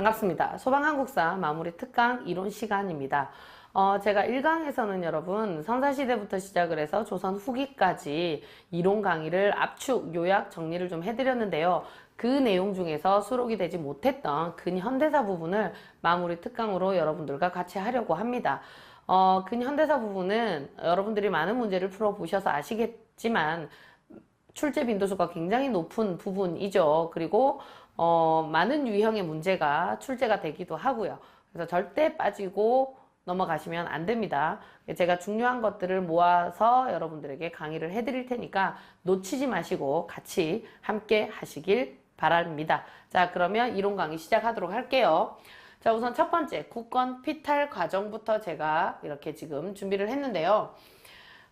반갑습니다. 소방한국사 마무리 특강 이론 시간입니다. 어, 제가 1강에서는 여러분 선사시대부터 시작을 해서 조선 후기까지 이론 강의를 압축, 요약, 정리를 좀 해드렸는데요. 그 내용 중에서 수록이 되지 못했던 근현대사 부분을 마무리 특강으로 여러분들과 같이 하려고 합니다. 어, 근현대사 부분은 여러분들이 많은 문제를 풀어보셔서 아시겠지만 출제 빈도수가 굉장히 높은 부분이죠. 그리고 어, 많은 유형의 문제가 출제가 되기도 하고요. 그래서 절대 빠지고 넘어가시면 안 됩니다. 제가 중요한 것들을 모아서 여러분들에게 강의를 해드릴 테니까 놓치지 마시고 같이 함께 하시길 바랍니다. 자, 그러면 이론 강의 시작하도록 할게요. 자, 우선 첫 번째, 국권 피탈 과정부터 제가 이렇게 지금 준비를 했는데요.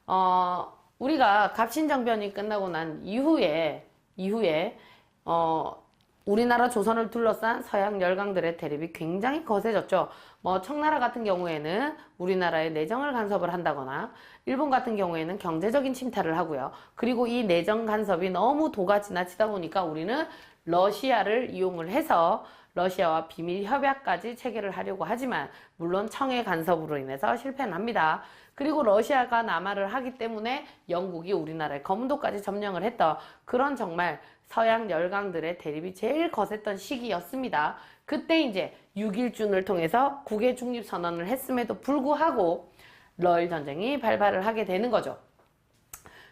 어, 우리가 갑신정변이 끝나고 난 이후에, 이후에, 어, 우리나라 조선을 둘러싼 서양 열강들의 대립이 굉장히 거세졌죠. 뭐 청나라 같은 경우에는 우리나라의 내정을 간섭을 한다거나 일본 같은 경우에는 경제적인 침탈을 하고요. 그리고 이 내정 간섭이 너무 도가 지나치다 보니까 우리는 러시아를 이용을 해서 러시아와 비밀 협약까지 체결을 하려고 하지만 물론 청의 간섭으로 인해서 실패는 합니다. 그리고 러시아가 남하를 하기 때문에 영국이 우리나라의 검도까지 점령을 했던 그런 정말 서양 열강들의 대립이 제일 거셌던 시기였습니다. 그때 이제 6.1준을 통해서 국외 중립 선언을 했음에도 불구하고 러일 전쟁이 발발을 하게 되는 거죠.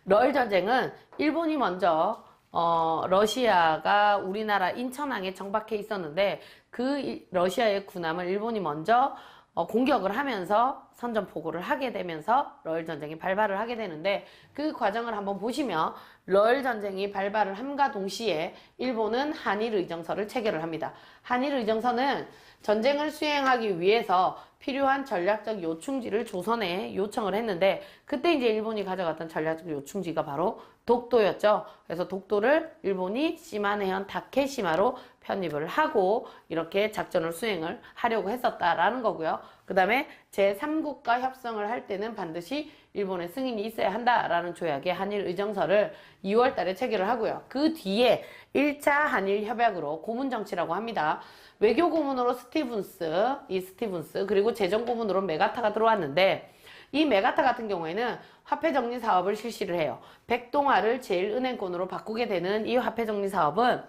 러일 전쟁은 일본이 먼저 어, 러시아가 우리나라 인천항에 정박해 있었는데 그 러시아의 군함을 일본이 먼저 어, 공격을 하면서 선전포고를 하게 되면서 러일 전쟁이 발발을 하게 되는데 그 과정을 한번 보시면 러일 전쟁이 발발을 함과 동시에 일본은 한일 의정서를 체결을 합니다. 한일 의정서는 전쟁을 수행하기 위해서 필요한 전략적 요충지를 조선에 요청을 했는데 그때 이제 일본이 가져갔던 전략적 요충지가 바로 독도였죠. 그래서 독도를 일본이 시마네현 다케시마로 편입을 하고 이렇게 작전을 수행을 하려고 했었다라는 거고요. 그 다음에 제3국가 협상을 할 때는 반드시 일본의 승인이 있어야 한다라는 조약의 한일 의정서를 2월 달에 체결을 하고요. 그 뒤에 1차 한일 협약으로 고문 정치라고 합니다. 외교 고문으로 스티븐스, 이 스티븐스, 그리고 재정 고문으로 메가타가 들어왔는데 이 메가타 같은 경우에는 화폐 정리 사업을 실시를 해요. 백동화를 제일은행권으로 바꾸게 되는 이 화폐 정리 사업은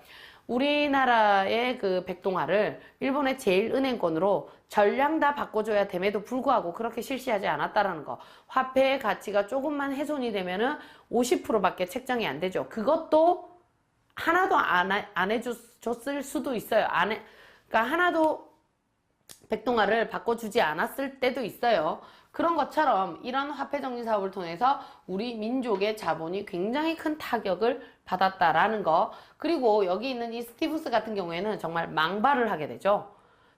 우리나라의 그 백동화를 일본의 제일은행권으로 전량 다 바꿔줘야 됨에도 불구하고 그렇게 실시하지 않았다라는 거. 화폐의 가치가 조금만 훼손이 되면은 50%밖에 책정이 안 되죠. 그것도 하나도 안, 안 해줬을 수도 있어요. 안 해, 그러니까 하나도 백동화를 바꿔주지 않았을 때도 있어요. 그런 것처럼 이런 화폐 정리 사업을 통해서 우리 민족의 자본이 굉장히 큰 타격을 받았다라는 거. 그리고 여기 있는 이 스티븐스 같은 경우에는 정말 망발을 하게 되죠.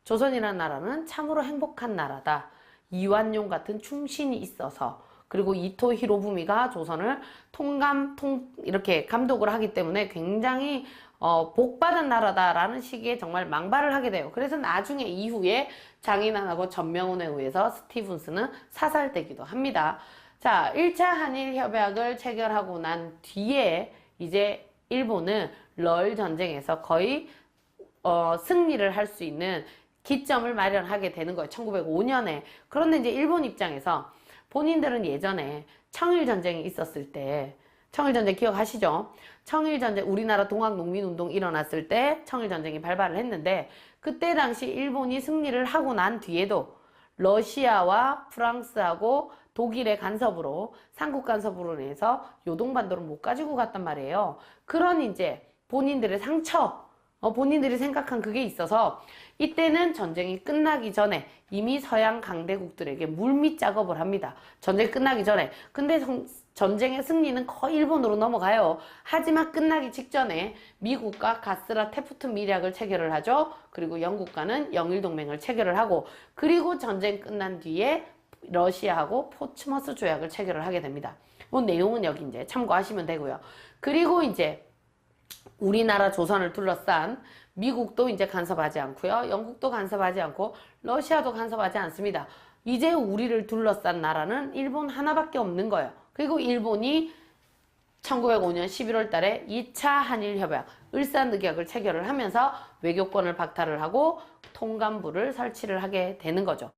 조선이라는 나라는 참으로 행복한 나라다. 이완용 같은 충신이 있어서 그리고 이토 히로부미가 조선을 통감 통 이렇게 감독을 하기 때문에 굉장히 어, 복받은 나라다라는 식의 정말 망발을 하게 돼요. 그래서 나중에 이후에 장인환하고 전명훈에 의해서 스티븐스는 사살되기도 합니다. 자, 1차 한일 협약을 체결하고 난 뒤에 이제 일본은 럴 전쟁에서 거의 어, 승리를 할 수 있는 기점을 마련하게 되는 거예요. 1905년에. 그런데 이제 일본 입장에서 본인들은 예전에 청일 전쟁이 있었을 때 청일전쟁 기억하시죠? 청일전쟁, 우리나라 동학농민운동 일어났을 때 청일전쟁이 발발을 했는데, 그때 당시 일본이 승리를 하고 난 뒤에도 러시아와 프랑스하고 독일의 간섭으로, 삼국 간섭으로 인해서 요동반도를 못 가지고 갔단 말이에요. 그런 이제 본인들의 상처, 어, 본인들이 생각한 그게 있어서 이때는 전쟁이 끝나기 전에 이미 서양 강대국들에게 물밑 작업을 합니다. 전쟁 끝나기 전에. 근데 성, 전쟁의 승리는 거의 일본으로 넘어가요. 하지만 끝나기 직전에 미국과 가스라 테프트 미략을 체결을 하죠. 그리고 영국과는 영일동맹을 체결을 하고 그리고 전쟁 끝난 뒤에 러시아하고 포츠머스 조약을 체결을 하게 됩니다. 뭐 내용은 여기 이제 참고하시면 되고요. 그리고 이제 우리나라 조선을 둘러싼 미국도 이제 간섭하지 않고요. 영국도 간섭하지 않고 러시아도 간섭하지 않습니다. 이제 우리를 둘러싼 나라는 일본 하나밖에 없는 거예요. 그리고 일본이 1905년 11월 달에 2차 한일협약 을사늑약을 체결을 하면서 외교권을 박탈을 하고 통감부를 설치를 하게 되는 거죠.